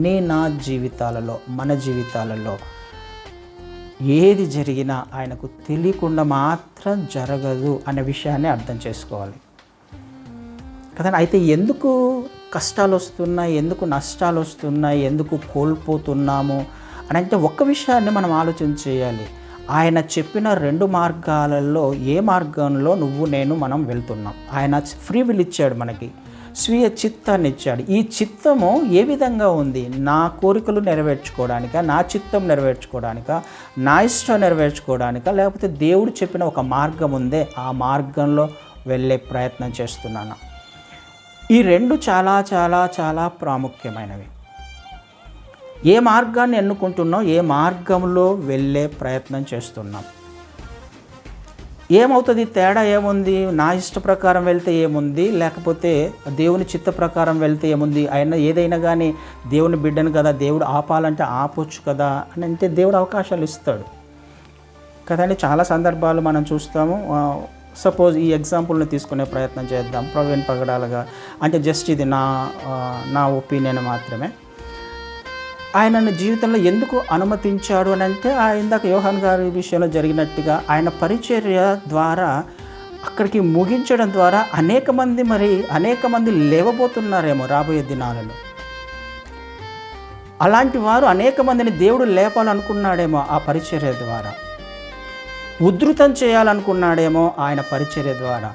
నీ నా జీవితాలలో మన జీవితాలలో ఏది జరిగినా ఆయనకు తెలియకుండా మాత్రం జరగదు అనే విషయాన్ని అర్థం చేసుకోవాలి. కదా అయితే ఎందుకు కష్టాలు వస్తున్నాయి ఎందుకు నష్టాలు వస్తున్నాయి ఎందుకు కోల్పోతున్నాము అని అంటే ఒక్క విషయాన్ని మనం ఆలోచన చేయాలి. ఆయన చెప్పిన రెండు మార్గాలలో ఏ మార్గంలో నువ్వు నేను మనం వెళ్తున్నాం. ఆయన ఫ్రీ విల్ ఇచ్చాడు మనకి. స్వీయ చిత్తాన్ని ఇచ్చాడు ఈ చిత్తము ఏ విధంగా ఉంది? నా కోరికలు నెరవేర్చుకోవడానిక? నా చిత్తం నెరవేర్చుకోవడానిక? నా ఇష్టం నెరవేర్చుకోవడానిక? లేకపోతే దేవుడు చెప్పిన ఒక మార్గం ఉందే? ఆ మార్గంలో వెళ్ళే ప్రయత్నం చేస్తున్నాను? ఈ రెండు చాలా చాలా చాలా ప్రాముఖ్యమైనవి. ఏ మార్గాన్ని ఎన్నుకుంటున్నాం ఏ మార్గంలో వెళ్ళే ప్రయత్నం చేస్తున్నాం ఏమవుతుంది? తేడా ఏముంది? నా ఇష్ట ప్రకారం వెళ్తే ఏముంది? లేకపోతే దేవుని చిత్త ప్రకారం వెళ్తే ఏముంది? ఆయన ఏదైనా కానీ దేవుని బిడ్డను కదా దేవుడు ఆపాలంటే ఆపొచ్చు కదా అని అంటే దేవుడు అవకాశాలు ఇస్తాడు. కదండి చాలా సందర్భాలు మనం చూస్తాము. సపోజ్ ఈ ఎగ్జాంపుల్ని తీసుకునే ప్రయత్నం చేద్దాం. ప్రవీణ్ పగడాలుగా. అంటే జస్ట్ ఇది నా నా ఒపీనియన్ మాత్రమే. ఆయనను జీవితంలో ఎందుకు అనుమతించాడు అని అంటే ఆ ఇందాక యోహాన్ గారి విషయంలో జరిగినట్టుగా ఆయన పరిచర్య ద్వారా అక్కడికి ముగించడం ద్వారా అనేక మంది మరి అనేక మంది లేవబోతున్నారేమో రాబోయే దినాలలో. అలాంటి వారు అనేక మందిని దేవుడు లేపాలనుకున్నాడేమో ఆ పరిచర్య ద్వారా. ఉధృతం చేయాలనుకున్నాడేమో ఆయన పరిచర్య ద్వారా.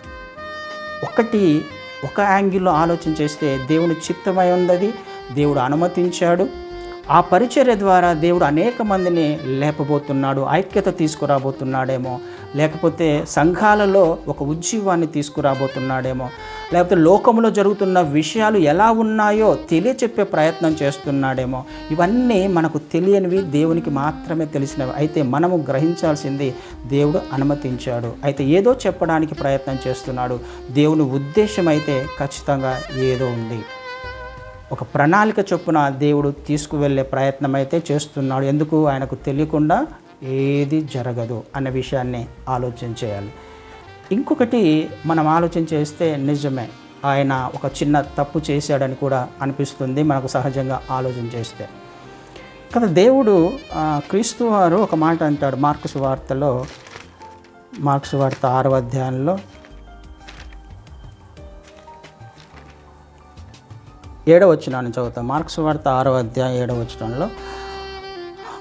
ఒకటి ఒక యాంగిల్లో ఆలోచన చేస్తే దేవుని చిత్తమై ఉన్నది దేవుడు అనుమతించాడు. ఆ పరిచర్య ద్వారా దేవుడు అనేక మందిని లేపబోతున్నాడు ఐక్యత తీసుకురాబోతున్నాడేమో. లేకపోతే సంఘాలలో ఒక ఉజ్జీవాన్ని తీసుకురాబోతున్నాడేమో. లేకపోతే లోకంలో జరుగుతున్న విషయాలు ఎలా ఉన్నాయో తెలియచెప్పే ప్రయత్నం చేస్తున్నాడేమో. ఇవన్నీ మనకు తెలియనివి దేవునికి మాత్రమే తెలిసినవి. అయితే మనము గ్రహించాల్సింది దేవుడు అనుమతించాడు. అయితే ఏదో చెప్పడానికి ప్రయత్నం చేస్తున్నాడు. దేవుని ఉద్దేశం అయితే ఖచ్చితంగా ఏదో ఉంది. ఒక ప్రణాళిక చొప్పున దేవుడు తీసుకువెళ్ళే ప్రయత్నం అయితే చేస్తున్నాడు. ఎందుకు? ఆయనకు తెలియకుండా ఏది జరగదు అన్న విషయాన్ని ఆలోచన చేయాలి. ఇంకొకటి మనం ఆలోచన చేస్తే నిజమే. ఆయన ఒక చిన్న తప్పు చేశాడని కూడా అనిపిస్తుంది మనకు సహజంగా ఆలోచన చేస్తే. కదా దేవుడు క్రీస్తు వారు ఒక మాట అంటాడు మార్క్స్ వార్తలో మార్క్స్ వార్త ఆరవ అధ్యాయంలో ఏడవ వచ్చినాన్ని చదువుతాం. మార్క్స్ వార్త ఆరవ అధ్యాయం ఏడవ వచ్చినంలో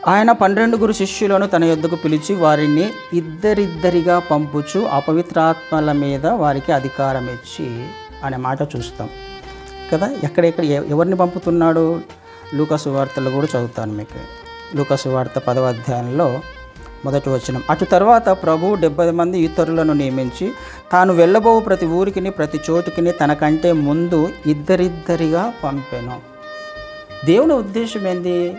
ఆయన పన్నెండుగురు శిష్యులను తన యొద్దకు పిలిచి వారిని ఇద్దరిద్దరిగా పంపుచు అపవిత్రాత్మల మీద వారికి అధికారం ఇచ్చి అనే మాట చూస్తాం. కదా? ఎక్కడెక్కడ ఎవరిని పంపుతున్నాడు? లూకసు వార్తలు కూడా చదువుతాను మీకు. లూకసు వార్త పదవ అధ్యాయంలో మొదటి వచనం. అటు తర్వాత ప్రభు డెబ్బై మంది ఇతరులను నియమించి తాను వెళ్ళబో ప్రతి ఊరికిని ప్రతి చోటుకిని తనకంటే ముందు ఇద్దరిద్దరిగా పంపెను. దేవుని ఉద్దేశం ఏంది?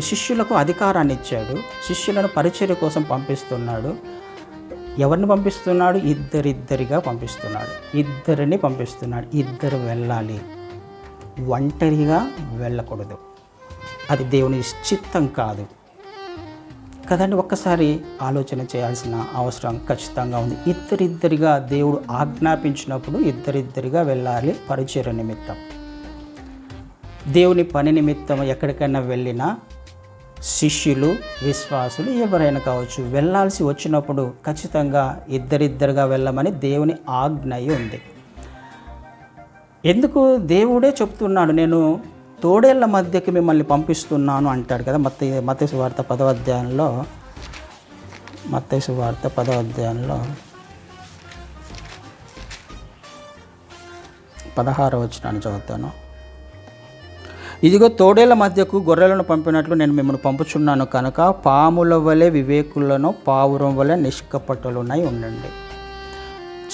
శిష్యులకు అధికారాన్ని ఇచ్చాడు. శిష్యులను పరిచర్య కోసం పంపిస్తున్నాడు. ఎవరిని పంపిస్తున్నాడు? ఇద్దరిద్దరిగా పంపిస్తున్నాడు. ఇద్దరిని పంపిస్తున్నాడు. ఇద్దరు వెళ్ళాలి. ఒంటరిగా వెళ్ళకూడదు. అది దేవుని చిత్తం కాదు. కదండి ఒక్కసారి ఆలోచన చేయాల్సిన అవసరం ఖచ్చితంగా ఉంది. ఇద్దరిద్దరిగా దేవుడు ఆజ్ఞాపించినప్పుడు ఇద్దరిద్దరిగా వెళ్ళాలి పరిచయ నిమిత్తం. దేవుని పని నిమిత్తం ఎక్కడికైనా వెళ్ళినా శిష్యులు విశ్వాసులు ఎవరైనా కావచ్చు వెళ్ళాల్సి వచ్చినప్పుడు ఖచ్చితంగా ఇద్దరిద్దరుగా వెళ్ళమని దేవుని ఆజ్ఞ ఉంది. ఎందుకు? దేవుడే చెప్తున్నాడు నేను తోడేళ్ళ మధ్యకి మిమ్మల్ని పంపిస్తున్నాను అంటాడు కదా మత మతేసు వార్త పదవ అధ్యాయంలో. మత్తేసు వార్త పదవ అధ్యాయంలో. పదహారవ వచ్చినాను చదువుతాను. ఇదిగో తోడేళ్ళ మధ్యకు గొర్రెలను పంపినట్లు నేను మిమ్మల్ని పంపుచున్నాను కనుక పాముల వలె వివేకులను పావురం వలె నిష్కపట్టులునై ఉండండి.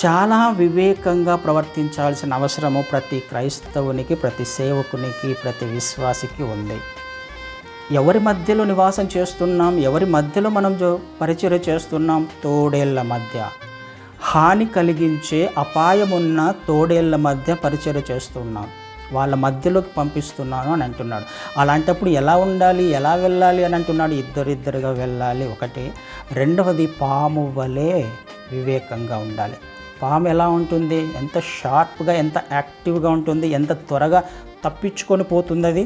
చాలా వివేకంగా ప్రవర్తించాల్సిన అవసరము ప్రతి క్రైస్తవునికి ప్రతి సేవకునికి ప్రతి విశ్వాసికి ఉంది. ఎవరి మధ్యలో నివాసం చేస్తున్నాం ఎవరి మధ్యలో మనం జో- చేస్తున్నాం? తోడేళ్ళ మధ్య. హాని కలిగించే అపాయమున్న తోడేళ్ళ మధ్య పరిచయం చేస్తున్నాం. వాళ్ళ మధ్యలోకి పంపిస్తున్నాను అని అంటున్నాడు. అలాంటప్పుడు ఎలా ఉండాలి ఎలా వెళ్ళాలి అని అంటున్నాడు. ఇద్దరిద్దరుగా వెళ్ళాలి ఒకటి. రెండవది పాము వలె వివేకంగా ఉండాలి. పాము ఎలా ఉంటుంది? ఎంత షార్ప్గా ఎంత యాక్టివ్గా ఉంటుంది? ఎంత త్వరగా తప్పించుకొని పోతుంది అది?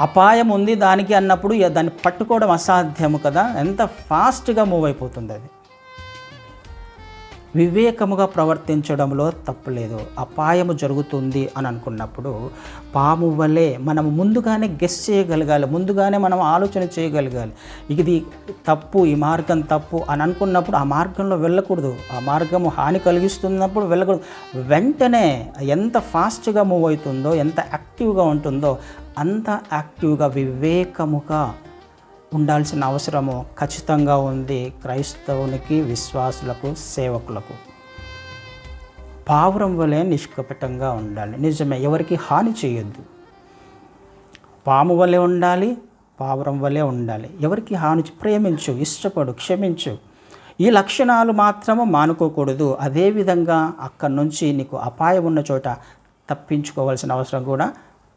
అపాయం ఉంది దానికి అన్నప్పుడు దాన్ని పట్టుకోవడం అసాధ్యము కదా? ఎంత ఫాస్ట్గా మూవ్ అయిపోతుంది అది? వివేకముగా ప్రవర్తించడంలో తప్పులేదు. అపాయము జరుగుతుంది అని అనుకున్నప్పుడు పాము వలె మనం ముందుగానే గెస్ చేయగలగాలి. ముందుగానే మనం ఆలోచన చేయగలగాలి. ఇది తప్పు ఈ మార్గం తప్పు అని అనుకున్నప్పుడు ఆ మార్గంలో వెళ్ళకూడదు. ఆ మార్గము హాని కలిగిస్తున్నప్పుడు వెళ్ళకూడదు. వెంటనే ఎంత ఫాస్ట్గా మూవ్ అవుతుందో ఎంత యాక్టివ్గా ఉంటుందో అంత యాక్టివ్గా వివేకముగా ఉండాల్సిన అవసరము ఖచ్చితంగా ఉంది క్రైస్తవునికి విశ్వాసులకు సేవకులకు. పావురం వలె నిష్కపటంగా ఉండాలి. నిజమే ఎవరికి హాని చేయొద్దు. పాము వలె ఉండాలి పావురం వలె ఉండాలి. ఎవరికి హాని ప్రేమించు ఇష్టపడు క్షమించు. ఈ లక్షణాలు మాత్రము మానుకోకూడదు. అదేవిధంగా అక్కడి నుంచి నీకు అపాయం ఉన్న చోట తప్పించుకోవాల్సిన అవసరం కూడా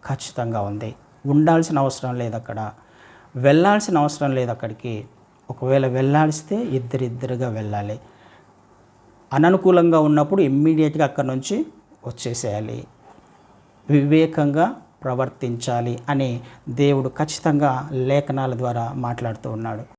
ఖచ్చితంగా ఉంది. ఉండాల్సిన అవసరం లేదు అక్కడ. వెళ్ళాల్సిన అవసరం లేదు అక్కడికి. ఒకవేళ వెళ్ళాల్సితే ఇద్దరిద్దరుగా వెళ్ళాలి. అననుకూలంగా ఉన్నప్పుడు ఇమ్మీడియట్గా అక్కడ నుంచి వచ్చేసేయాలి. వివేకంగా ప్రవర్తించాలి అని దేవుడు ఖచ్చితంగా లేఖనాల ద్వారా మాట్లాడుతూ ఉన్నాడు.